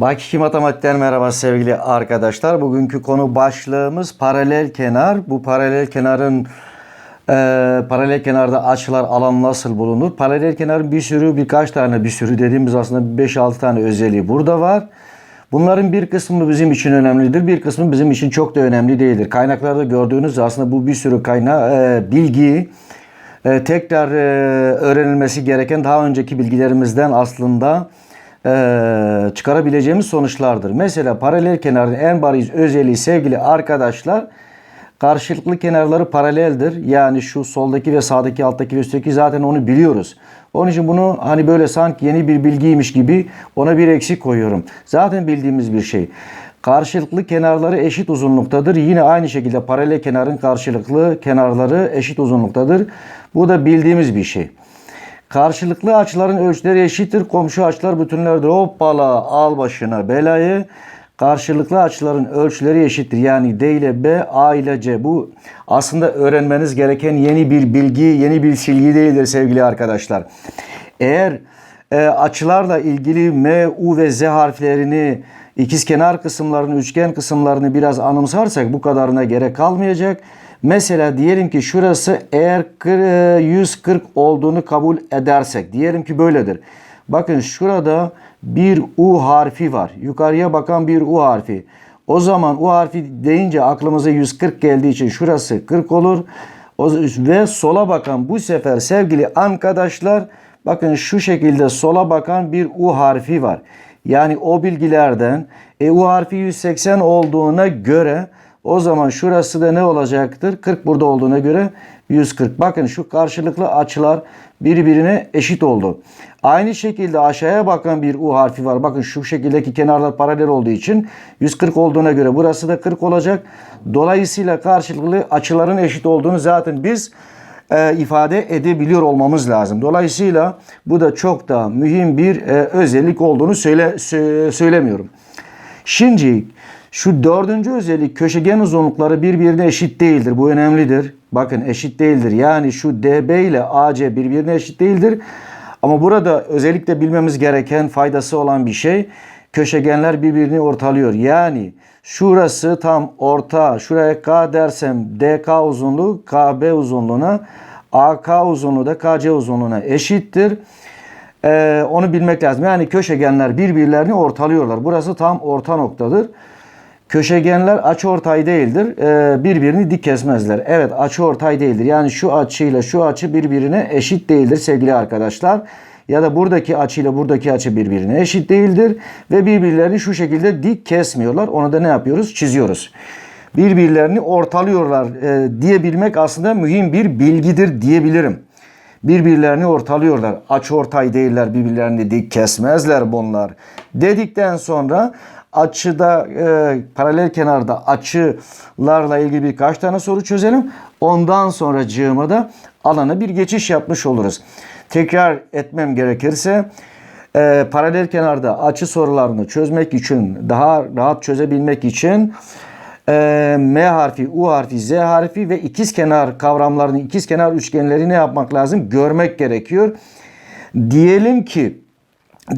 Bakiki Matematik'ten merhaba sevgili arkadaşlar. Bugünkü konu başlığımız paralel kenar. Bu paralel kenarın e, paralel kenarda açılar alan nasıl bulunur? Paralel kenarın bir sürü birkaç tane bir sürü dediğimiz aslında 5-6 tane özelliği burada var. Bunların bir kısmı bizim için önemlidir, bir kısmı bizim için çok da önemli değildir. Kaynaklarda gördüğünüz aslında bu bir sürü kaynağı e, bilgi e, tekrar e, öğrenilmesi gereken daha önceki bilgilerimizden aslında e, çıkarabileceğimiz sonuçlardır. Mesela paralel kenarın en bariz özelliği sevgili arkadaşlar karşılıklı kenarları paraleldir. Yani şu soldaki ve sağdaki alttaki ve üstteki zaten onu biliyoruz. Onun için bunu hani böyle sanki yeni bir bilgiymiş gibi ona bir eksik koyuyorum. Zaten bildiğimiz bir şey. Karşılıklı kenarları eşit uzunluktadır. Yine aynı şekilde paralel kenarın karşılıklı kenarları eşit uzunluktadır. Bu da bildiğimiz bir şey. Karşılıklı açıların ölçüleri eşittir. Komşu açılar bütünlerdir. Hoppala al başına belayı. Karşılıklı açıların ölçüleri eşittir. Yani D ile B, A ile C. Bu aslında öğrenmeniz gereken yeni bir bilgi, yeni bir silgi değildir sevgili arkadaşlar. Eğer e, açılarla ilgili M, U ve Z harflerini ikizkenar kısımlarını, üçgen kısımlarını biraz anımsarsak bu kadarına gerek kalmayacak. Mesela diyelim ki şurası eğer kır- 140 olduğunu kabul edersek diyelim ki böyledir. Bakın şurada bir U harfi var. Yukarıya bakan bir U harfi. O zaman U harfi deyince aklımıza 140 geldiği için şurası 40 olur. Ve sola bakan bu sefer sevgili arkadaşlar bakın şu şekilde sola bakan bir U harfi var. Yani o bilgilerden e, U harfi 180 olduğuna göre o zaman şurası da ne olacaktır? 40 burada olduğuna göre 140. Bakın şu karşılıklı açılar birbirine eşit oldu. Aynı şekilde aşağıya bakan bir U harfi var. Bakın şu şekildeki kenarlar paralel olduğu için 140 olduğuna göre burası da 40 olacak. Dolayısıyla karşılıklı açıların eşit olduğunu zaten biz e, ifade edebiliyor olmamız lazım. Dolayısıyla bu da çok da mühim bir e, özellik olduğunu söyle, sö- söylemiyorum. Şimdi şu dördüncü özellik köşegen uzunlukları birbirine eşit değildir. Bu önemlidir. Bakın eşit değildir. Yani şu DB ile AC birbirine eşit değildir. Ama burada özellikle bilmemiz gereken faydası olan bir şey köşegenler birbirini ortalıyor. Yani şurası tam orta. Şuraya K dersem DK uzunluğu KB uzunluğuna AK uzunluğu da KC uzunluğuna eşittir. Ee, onu bilmek lazım. Yani köşegenler birbirlerini ortalıyorlar. Burası tam orta noktadır. Köşegenler açıortay değildir. Ee, birbirini dik kesmezler. Evet açıortay değildir. Yani şu açıyla şu açı birbirine eşit değildir sevgili arkadaşlar. Ya da buradaki açıyla buradaki açı birbirine eşit değildir. Ve birbirlerini şu şekilde dik kesmiyorlar. Onu da ne yapıyoruz? Çiziyoruz. Birbirlerini ortalıyorlar e, diyebilmek aslında mühim bir bilgidir diyebilirim. Birbirlerini ortalıyorlar. Açıortay değiller, birbirlerini dik kesmezler bunlar. Dedikten sonra açıda e, paralel kenarda açılarla ilgili birkaç tane soru çözelim. Ondan sonra cığıma da alana bir geçiş yapmış oluruz. Tekrar etmem gerekirse e, paralel kenarda açı sorularını çözmek için daha rahat çözebilmek için e, M harfi, U harfi, Z harfi ve ikizkenar kavramlarını, ikizkenar üçgenleri ne yapmak lazım? Görmek gerekiyor. Diyelim ki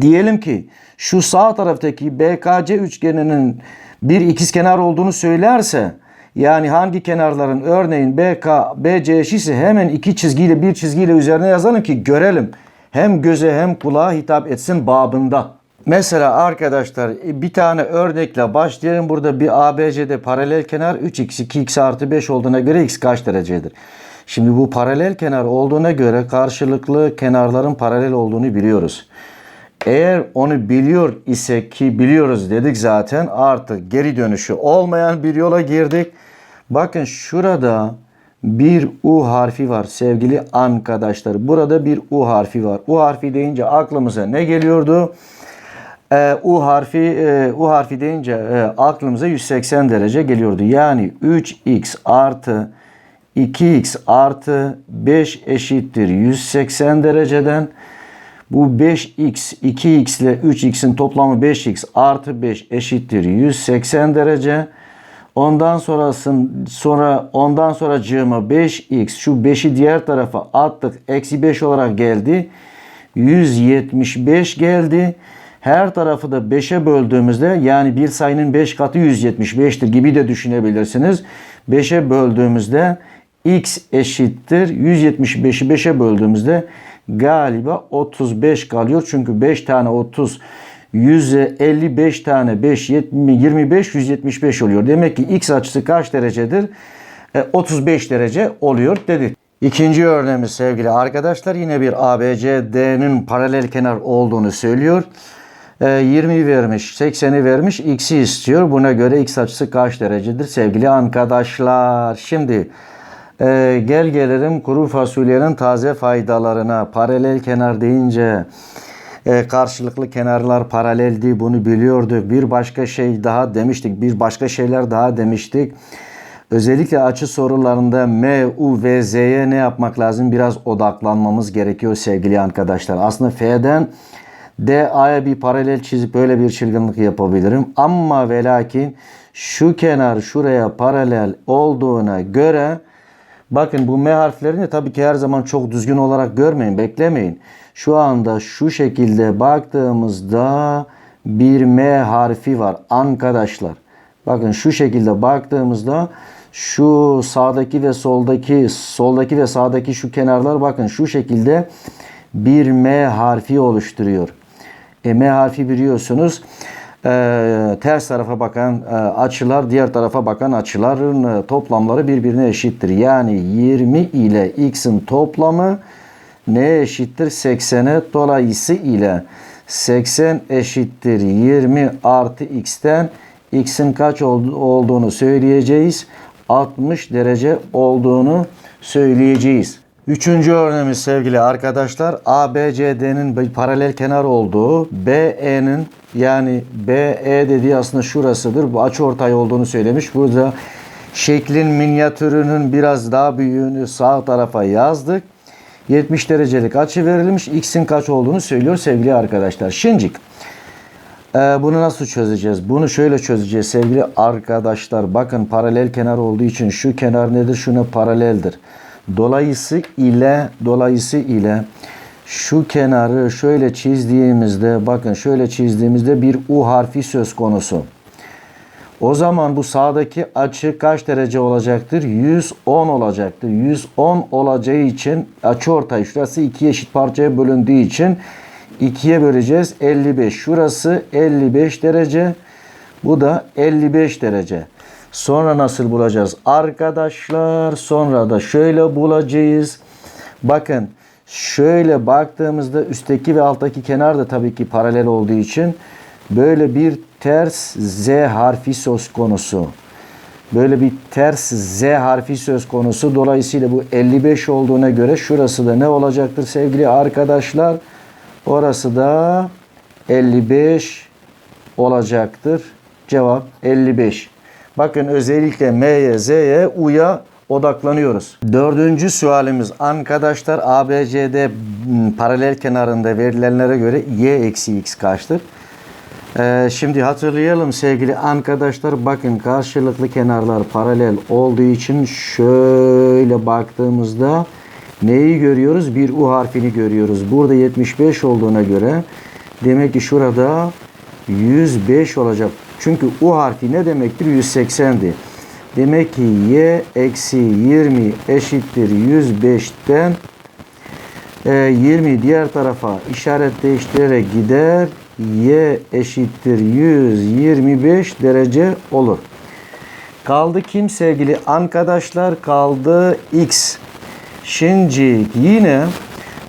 diyelim ki şu sağ taraftaki BKC üçgeninin bir ikizkenar olduğunu söylerse yani hangi kenarların örneğin BK, BC eşitse hemen iki çizgiyle bir çizgiyle üzerine yazalım ki görelim. Hem göze hem kulağa hitap etsin babında. Mesela arkadaşlar bir tane örnekle başlayalım. Burada bir ABC'de paralel kenar 3x 2x artı 5 olduğuna göre x kaç derecedir? Şimdi bu paralel kenar olduğuna göre karşılıklı kenarların paralel olduğunu biliyoruz. Eğer onu biliyor ise ki biliyoruz dedik zaten artık geri dönüşü olmayan bir yola girdik. Bakın şurada bir U harfi var sevgili arkadaşlar. Burada bir U harfi var. U harfi deyince aklımıza ne geliyordu? Ee, U harfi e, U harfi deyince e, aklımıza 180 derece geliyordu. Yani 3x artı 2x artı 5 eşittir 180 dereceden. Bu 5x, 2x ile 3x'in toplamı 5x artı 5 eşittir 180 derece. Ondan sonrasın sonra ondan sonra cığıma 5x şu 5'i diğer tarafa attık. Eksi 5 olarak geldi. 175 geldi. Her tarafı da 5'e böldüğümüzde yani bir sayının 5 katı 175'tir gibi de düşünebilirsiniz. 5'e böldüğümüzde x eşittir 175'i 5'e böldüğümüzde galiba 35 kalıyor. Çünkü 5 tane 30 155 tane 5 20, 25 175 oluyor. Demek ki x açısı kaç derecedir? E, 35 derece oluyor dedik. İkinci örneğimiz sevgili arkadaşlar yine bir ABCD'nin paralel kenar olduğunu söylüyor. E, 20 vermiş, 80'i vermiş, x'i istiyor. Buna göre x açısı kaç derecedir sevgili arkadaşlar? Şimdi e, gel gelelim kuru fasulyenin taze faydalarına. Paralel kenar deyince e, karşılıklı kenarlar paraleldi bunu biliyorduk. Bir başka şey daha demiştik. Bir başka şeyler daha demiştik. Özellikle açı sorularında M, U ve Z'ye ne yapmak lazım? Biraz odaklanmamız gerekiyor sevgili arkadaşlar. Aslında F'den DA'ya bir paralel çizip böyle bir çılgınlık yapabilirim. Ama ve lakin şu kenar şuraya paralel olduğuna göre bakın bu M harflerini tabii ki her zaman çok düzgün olarak görmeyin, beklemeyin. Şu anda şu şekilde baktığımızda bir M harfi var arkadaşlar. Bakın şu şekilde baktığımızda şu sağdaki ve soldaki soldaki ve sağdaki şu kenarlar bakın şu şekilde bir M harfi oluşturuyor. E, M harfi biliyorsunuz e, ters tarafa bakan e, açılar diğer tarafa bakan açıların e, toplamları birbirine eşittir. Yani 20 ile x'in toplamı ne eşittir? 80'e dolayısıyla 80 eşittir 20 artı x'ten x'in kaç olduğunu söyleyeceğiz. 60 derece olduğunu söyleyeceğiz. Üçüncü örneğimiz sevgili arkadaşlar ABCD'nin paralel kenar olduğu BE'nin yani BE dediği aslında şurasıdır. Bu açı ortay olduğunu söylemiş. Burada şeklin minyatürünün biraz daha büyüğünü sağ tarafa yazdık. 70 derecelik açı verilmiş. X'in kaç olduğunu söylüyor sevgili arkadaşlar. Şincik. Ee, bunu nasıl çözeceğiz? Bunu şöyle çözeceğiz sevgili arkadaşlar. Bakın paralel kenar olduğu için şu kenar nedir? Şuna paraleldir. Dolayısı ile dolayısı ile şu kenarı şöyle çizdiğimizde bakın şöyle çizdiğimizde bir U harfi söz konusu. O zaman bu sağdaki açı kaç derece olacaktır? 110 olacaktır. 110 olacağı için açı ortay şurası iki eşit parçaya bölündüğü için 2'ye böleceğiz. 55. Şurası 55 derece. Bu da 55 derece. Sonra nasıl bulacağız? Arkadaşlar sonra da şöyle bulacağız. Bakın şöyle baktığımızda üstteki ve alttaki kenar da tabii ki paralel olduğu için böyle bir ters Z harfi söz konusu. Böyle bir ters Z harfi söz konusu. Dolayısıyla bu 55 olduğuna göre şurası da ne olacaktır sevgili arkadaşlar? Orası da 55 olacaktır. Cevap 55. Bakın özellikle M'ye, Z'ye, U'ya odaklanıyoruz. Dördüncü sualimiz arkadaşlar ABCD paralel kenarında verilenlere göre y eksi x kaçtır? Ee, şimdi hatırlayalım sevgili arkadaşlar bakın karşılıklı kenarlar paralel olduğu için şöyle baktığımızda neyi görüyoruz? Bir U harfini görüyoruz. Burada 75 olduğuna göre demek ki şurada 105 olacak. Çünkü U harfi ne demektir? 180'di. Demek ki y eksi 20 eşittir 105'ten e, 20 diğer tarafa işaret değiştirerek gider. Y eşittir 125 derece olur. Kaldı kim sevgili arkadaşlar? Kaldı x. Şimdi yine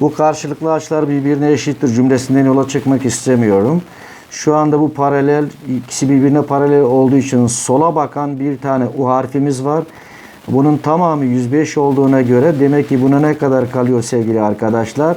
bu karşılıklı açılar birbirine eşittir cümlesinden yola çıkmak istemiyorum. Şu anda bu paralel, ikisi birbirine paralel olduğu için sola bakan bir tane U harfimiz var. Bunun tamamı 105 olduğuna göre demek ki buna ne kadar kalıyor sevgili arkadaşlar?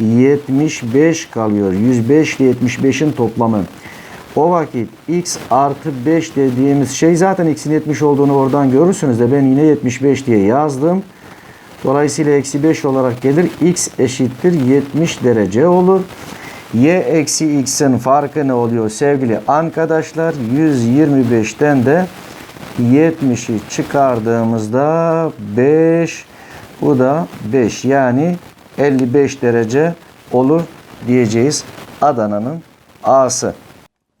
75 kalıyor. 105 ile 75'in toplamı. O vakit x artı 5 dediğimiz şey zaten x'in 70 olduğunu oradan görürsünüz de ben yine 75 diye yazdım. Dolayısıyla eksi 5 olarak gelir. x eşittir 70 derece olur y eksi x'in farkı ne oluyor sevgili arkadaşlar? 125'ten de 70'i çıkardığımızda 5 bu da 5 yani 55 derece olur diyeceğiz Adana'nın A'sı.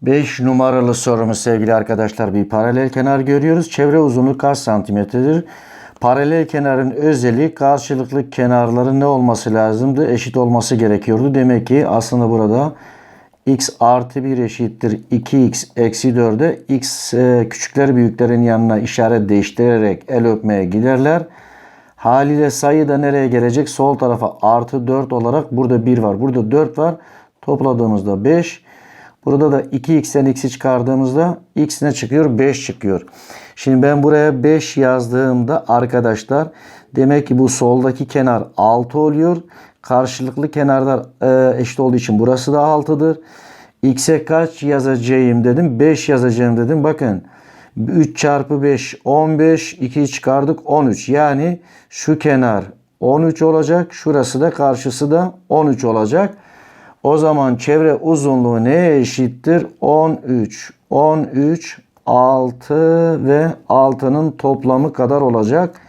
5 numaralı sorumuz sevgili arkadaşlar bir paralel kenar görüyoruz. Çevre uzunluğu kaç santimetredir? Paralel kenarın özelliği karşılıklı kenarların ne olması lazımdı? Eşit olması gerekiyordu. Demek ki aslında burada x artı 1 eşittir 2x eksi 4'e x e, küçükler büyüklerin yanına işaret değiştirerek el öpmeye giderler. Haliyle sayı da nereye gelecek? Sol tarafa artı 4 olarak burada 1 var. Burada 4 var. Topladığımızda 5. Burada da 2x'ten x'i çıkardığımızda x ne çıkıyor? 5 çıkıyor. Şimdi ben buraya 5 yazdığımda arkadaşlar demek ki bu soldaki kenar 6 oluyor. Karşılıklı kenarlar e, eşit olduğu için burası da 6'dır. X'e kaç yazacağım dedim. 5 yazacağım dedim. Bakın 3 çarpı 5 15 2 çıkardık 13. Yani şu kenar 13 olacak. Şurası da karşısı da 13 olacak. O zaman çevre uzunluğu neye eşittir? 13. 13 6 ve 6'nın toplamı kadar olacak.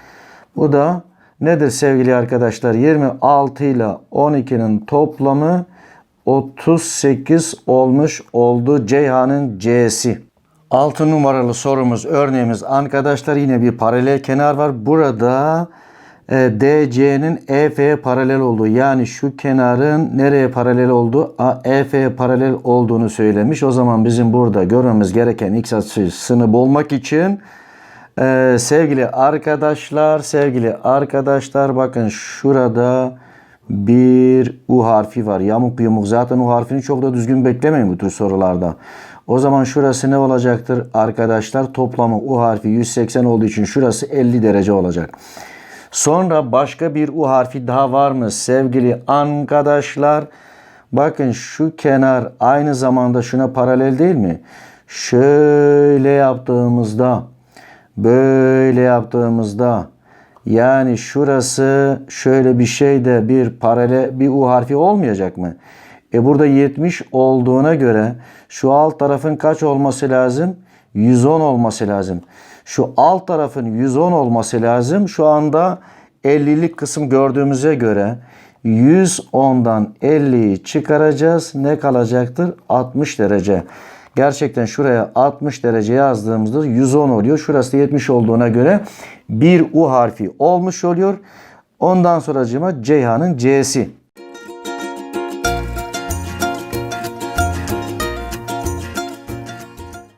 Bu da nedir sevgili arkadaşlar? 26 ile 12'nin toplamı 38 olmuş oldu Ceyhan'ın C'si. 6 numaralı sorumuz örneğimiz arkadaşlar yine bir paralel kenar var. Burada e, DC'nin EF'ye paralel olduğu yani şu kenarın nereye paralel olduğu EF'ye paralel olduğunu söylemiş. O zaman bizim burada görmemiz gereken x açısını bulmak için e, sevgili arkadaşlar sevgili arkadaşlar bakın şurada bir U harfi var. Yamuk yumuk. Zaten U harfini çok da düzgün beklemeyin bu tür sorularda. O zaman şurası ne olacaktır arkadaşlar? Toplamı U harfi 180 olduğu için şurası 50 derece olacak. Sonra başka bir U harfi daha var mı sevgili arkadaşlar? Bakın şu kenar aynı zamanda şuna paralel değil mi? Şöyle yaptığımızda böyle yaptığımızda yani şurası şöyle bir şeyde bir paralel bir U harfi olmayacak mı? E burada 70 olduğuna göre şu alt tarafın kaç olması lazım? 110 olması lazım. Şu alt tarafın 110 olması lazım. Şu anda 50'lik kısım gördüğümüze göre 110'dan 50'yi çıkaracağız. Ne kalacaktır? 60 derece. Gerçekten şuraya 60 derece yazdığımızda 110 oluyor. Şurası da 70 olduğuna göre bir U harfi olmuş oluyor. Ondan sonra Ceyhan'ın C'si.